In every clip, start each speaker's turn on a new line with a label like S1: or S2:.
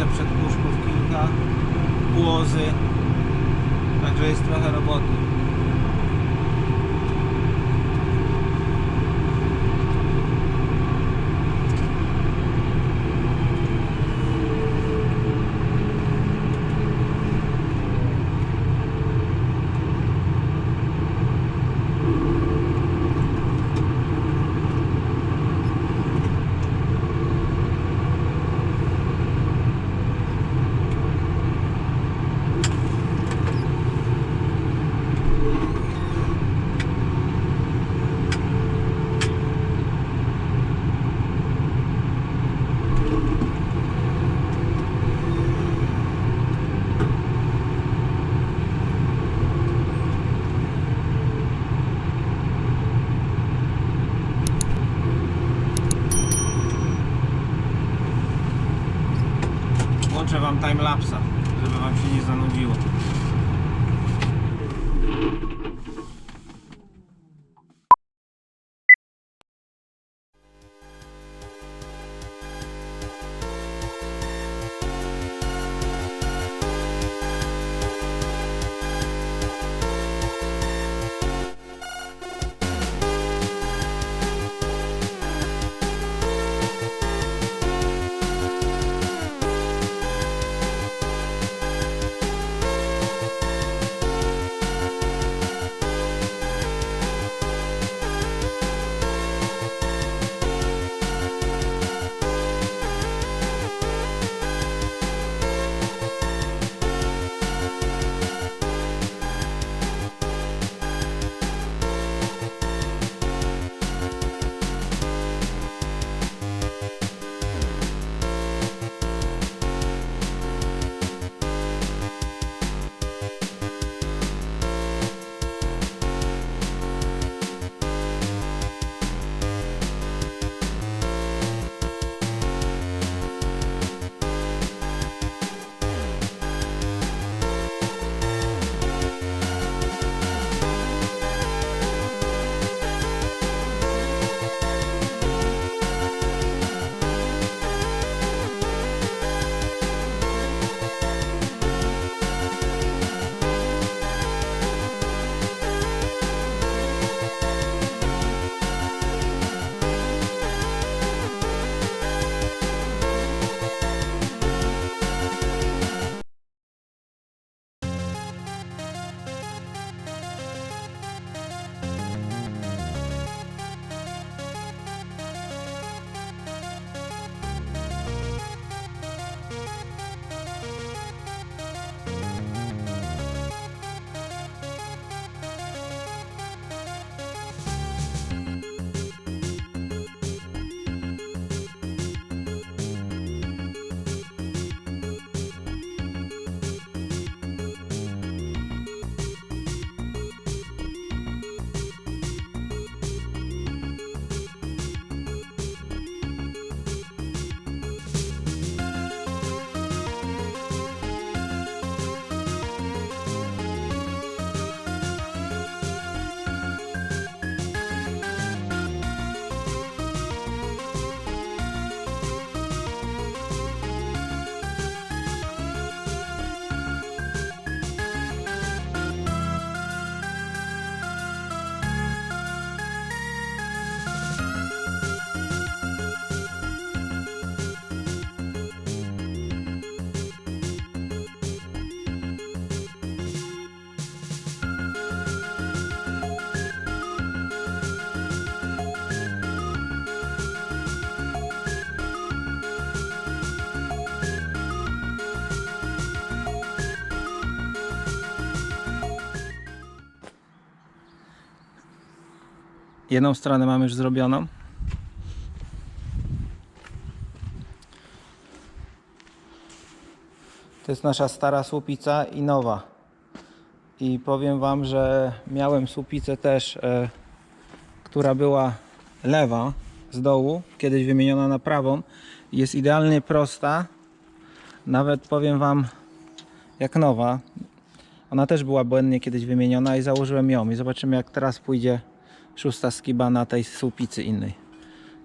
S1: Odkładnice przedpuszków kilka, płozy. Także jest trochę roboty. Jedną stronę mamy już zrobioną. To jest nasza stara słupica i nowa. I powiem Wam, że miałem słupicę też, e, która była lewa, z dołu, kiedyś wymieniona na prawą. Jest idealnie prosta. Nawet powiem Wam, jak nowa. Ona też była błędnie kiedyś wymieniona i założyłem ją. I zobaczymy, jak teraz pójdzie szósta skiba na tej słupicy innej.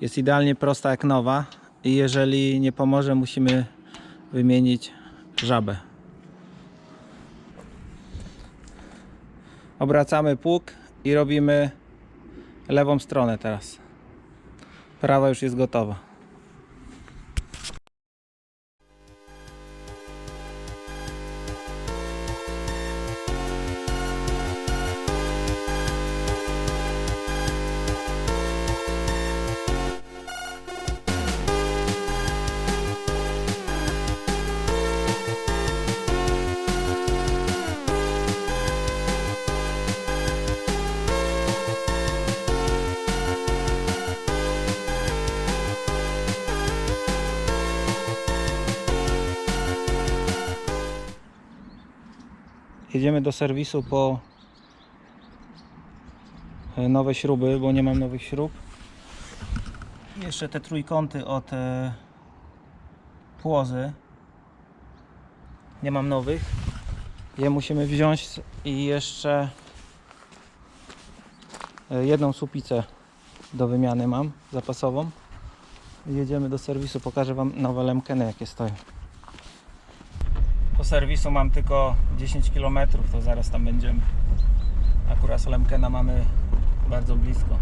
S1: Jest idealnie prosta jak nowa i jeżeli nie pomoże, musimy wymienić żabę. Obracamy pług i robimy lewą stronę teraz. Prawa już jest gotowa. Jedziemy do serwisu po e, nowe śruby, bo nie mam nowych śrub. Jeszcze te trójkąty od e, płozy. Nie mam nowych. Je musimy wziąć i jeszcze e, jedną supicę do wymiany mam zapasową. Jedziemy do serwisu, pokażę Wam nowe lemkeny jakie stoją. Po serwisu mam tylko 10 km, to zaraz tam będziemy. Akurat Lemkena mamy bardzo blisko.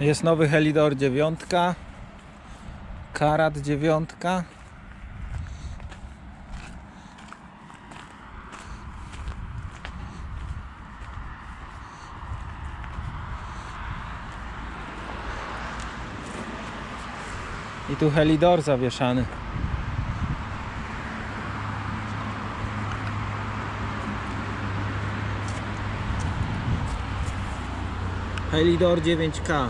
S1: Jest nowy Helidor 9, Karat 9. I tu Helidor zawieszany. Helidor 9K.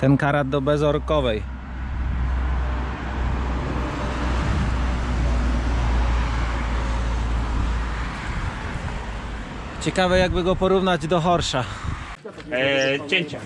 S1: Ten karat do bezorkowej. Ciekawe jakby go porównać do Horsza.
S2: E, cięcia.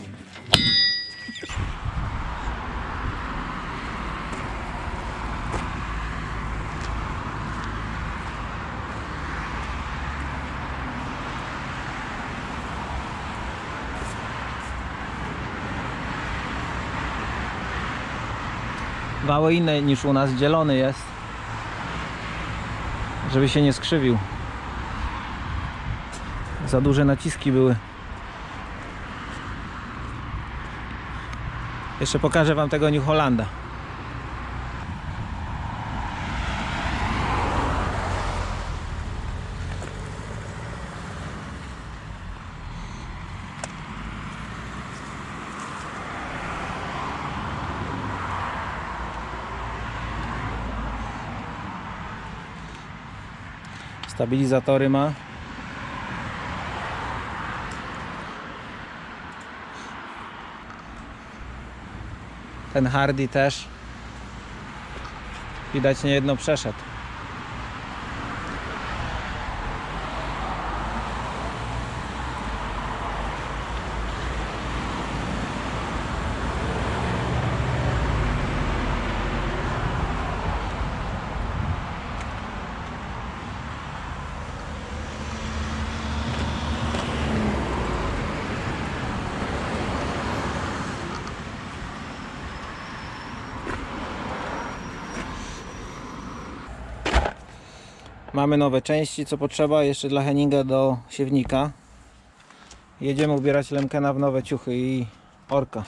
S1: Wały inne niż u nas, dzielony jest. Żeby się nie skrzywił. Za duże naciski były. Jeszcze pokażę Wam tego New Hollanda. Stabilizatory ma. Ten Hardy też. Widać niejedno przeszedł. Mamy nowe części, co potrzeba jeszcze dla Henninga do siewnika. Jedziemy ubierać Lemkena w nowe ciuchy i orka.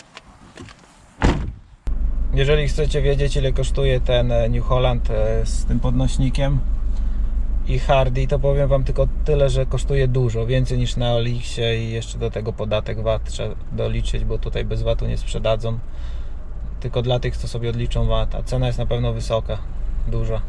S1: Jeżeli chcecie wiedzieć ile kosztuje ten e, New Holland e, z tym podnośnikiem i Hardy, to powiem Wam tylko tyle, że kosztuje dużo, więcej niż na Olixie i jeszcze do tego podatek VAT trzeba doliczyć, bo tutaj bez VAT-u nie sprzedadzą. Tylko dla tych, co sobie odliczą VAT, a cena jest na pewno wysoka, duża.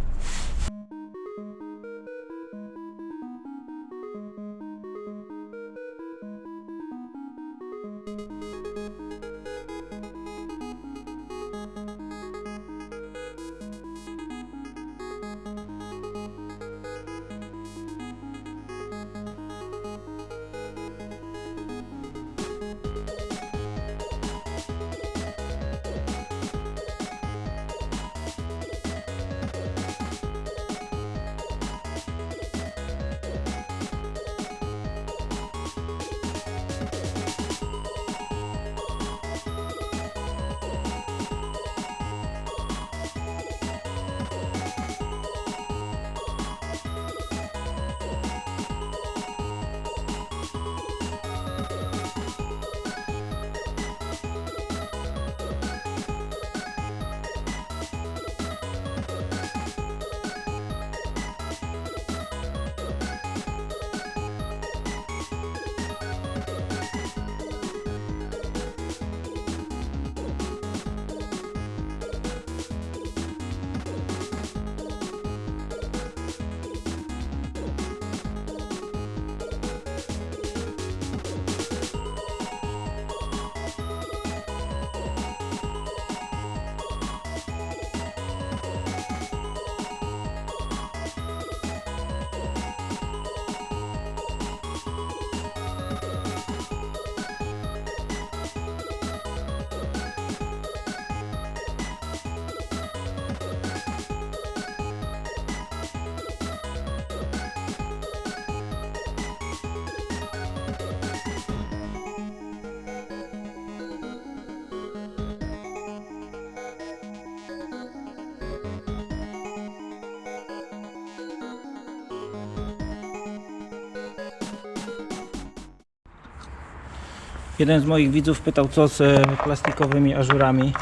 S1: Jeden z moich widzów pytał, co z e, plastikowymi ażurami.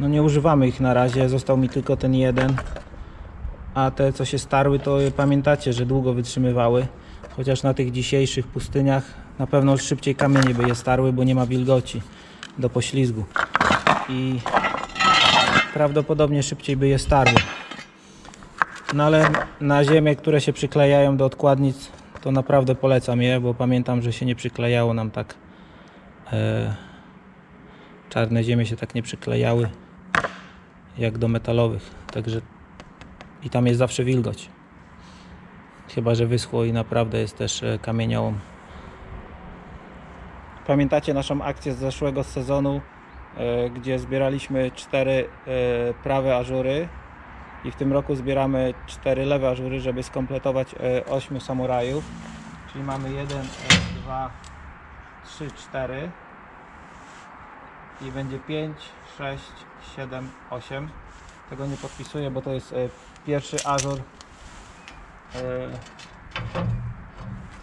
S1: No nie używamy ich na razie, został mi tylko ten jeden. A te, co się starły, to pamiętacie, że długo wytrzymywały. Chociaż na tych dzisiejszych pustyniach na pewno szybciej kamienie by je starły, bo nie ma wilgoci do poślizgu. I prawdopodobnie szybciej by je starły. No ale na ziemię, które się przyklejają do odkładnic, to naprawdę polecam je, bo pamiętam, że się nie przyklejało nam tak. E, czarne ziemie się tak nie przyklejały jak do metalowych. Także i tam jest zawsze wilgoć. Chyba, że wyschło i naprawdę jest też e, kamieniołom. Pamiętacie naszą akcję z zeszłego sezonu, e, gdzie zbieraliśmy cztery prawe ażury i w tym roku zbieramy cztery lewe ażury, żeby skompletować e, ośmiu samurajów. Czyli mamy 1, 2, 3, 4 i będzie 5, 6, 7, 8. Tego nie podpisuję, bo to jest e, pierwszy ażur e,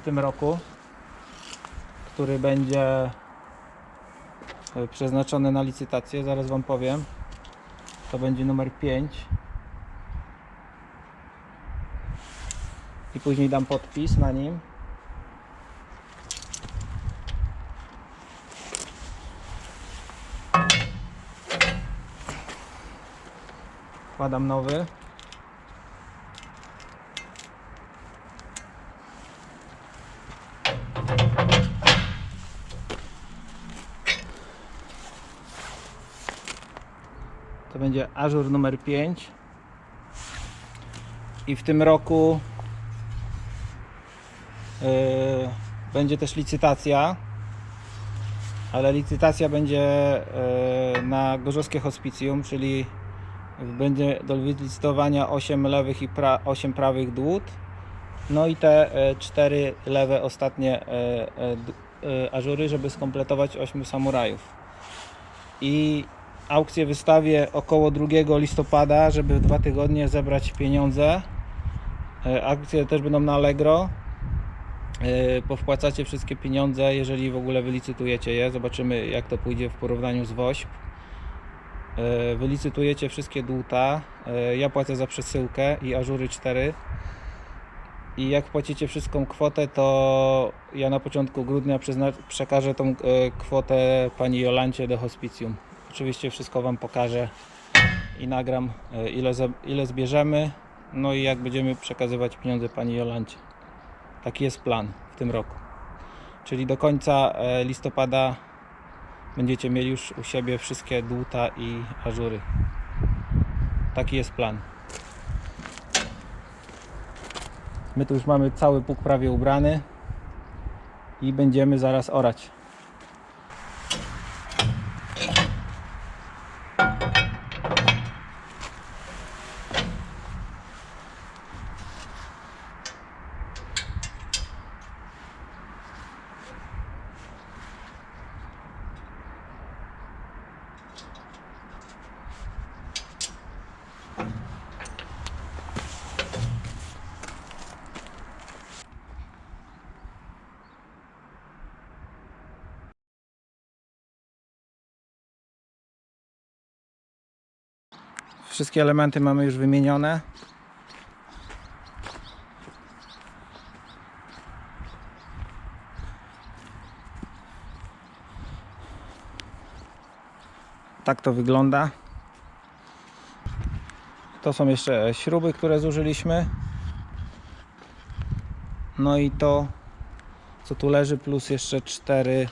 S1: w tym roku, który będzie e, przeznaczony na licytację. Zaraz Wam powiem. To będzie numer 5. I później dam podpis na nim. Wkładam nowy. To będzie ażur numer 5. I w tym roku yy, będzie też licytacja. Ale licytacja będzie yy, na Gorzowskie Hospicjum, czyli będzie do licytowania 8 lewych i pra 8 prawych dłut. No i te 4 lewe ostatnie e, e, e, ażury, żeby skompletować 8 samurajów. I aukcję wystawię około 2 listopada, żeby w dwa tygodnie zebrać pieniądze. E, Akcje też będą na Allegro. E, Powpłacacie wszystkie pieniądze, jeżeli w ogóle wylicytujecie je. Zobaczymy jak to pójdzie w porównaniu z WOŚP. E, wylicytujecie wszystkie dłuta. E, Ja płacę za przesyłkę i ażury 4. I jak płacicie wszystką kwotę, to ja na początku grudnia przekażę tą e, kwotę pani Jolancie do hospicjum. Oczywiście wszystko Wam pokażę i nagram ile, ile zbierzemy, no i jak będziemy przekazywać pieniądze pani Jolancie. Taki jest plan w tym roku. Czyli do końca listopada będziecie mieli już u siebie wszystkie dłuta i ażury. Taki jest plan. My tu już mamy cały pług prawie ubrany i będziemy zaraz orać. Wszystkie elementy mamy już wymienione. Tak to wygląda. To są jeszcze śruby, które zużyliśmy. No i to, co tu leży, plus jeszcze cztery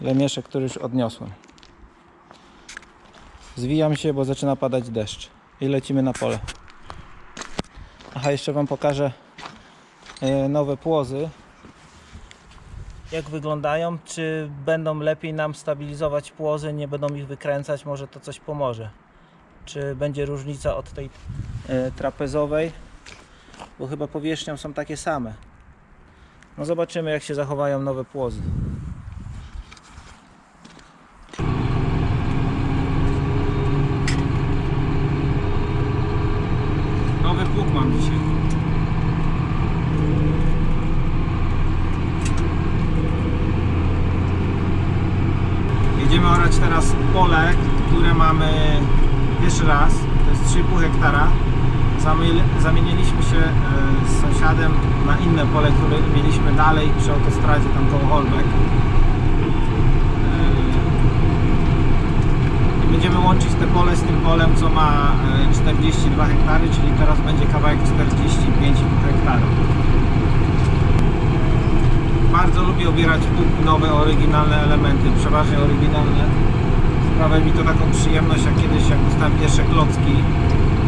S1: lemiesze, które już odniosłem. Zwijam się, bo zaczyna padać deszcz i lecimy na pole. Aha, jeszcze Wam pokażę e, nowe płozy. Jak wyglądają? Czy będą lepiej nam stabilizować płozy? Nie będą ich wykręcać? Może to coś pomoże. Czy będzie różnica od tej e, trapezowej? Bo chyba powierzchnią są takie same. No zobaczymy jak się zachowają nowe płozy. Nowy pług mam dzisiaj. Będziemy orać teraz pole, które mamy pierwszy raz. To jest 3,5 hektara. Zamieniliśmy się e, z sąsiadem na inne pole, które mieliśmy dalej przy autostradzie tam koło Holbek. E, I będziemy łączyć te pole z tym polem, co ma e, 42 hektary, czyli teraz będzie kawałek 45 hektara. Bardzo lubię obierać w nowe, oryginalne elementy, przeważnie oryginalne. Sprawia mi to taką przyjemność, jak kiedyś jak dostałem pierwsze klocki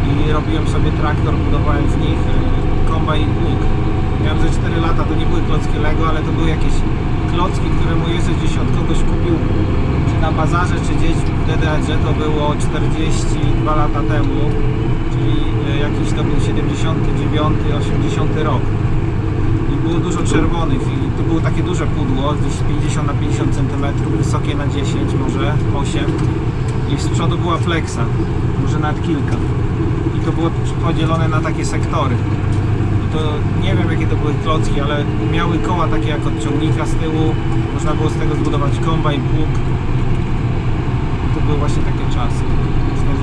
S1: i robiłem sobie traktor, budowałem w nich e, komba i pług. Miałem ze 4 lata, to nie były klocki Lego, ale to były jakieś klocki, które mój ojciec gdzieś od kogoś kupił, czy na bazarze, czy gdzieś wtedy, że to było 42 lata temu, czyli e, jakiś to był 79, 80 rok było dużo czerwonych i to było takie duże pudło, gdzieś 50 na 50 cm, wysokie na 10, może 8 i z przodu była flexa, może nawet kilka. I to było podzielone na takie sektory. To nie wiem jakie to były klocki, ale miały koła takie jak od ciągnika z tyłu, można było z tego zbudować kombajn, pług. To były właśnie takie czasy. 42 lata temu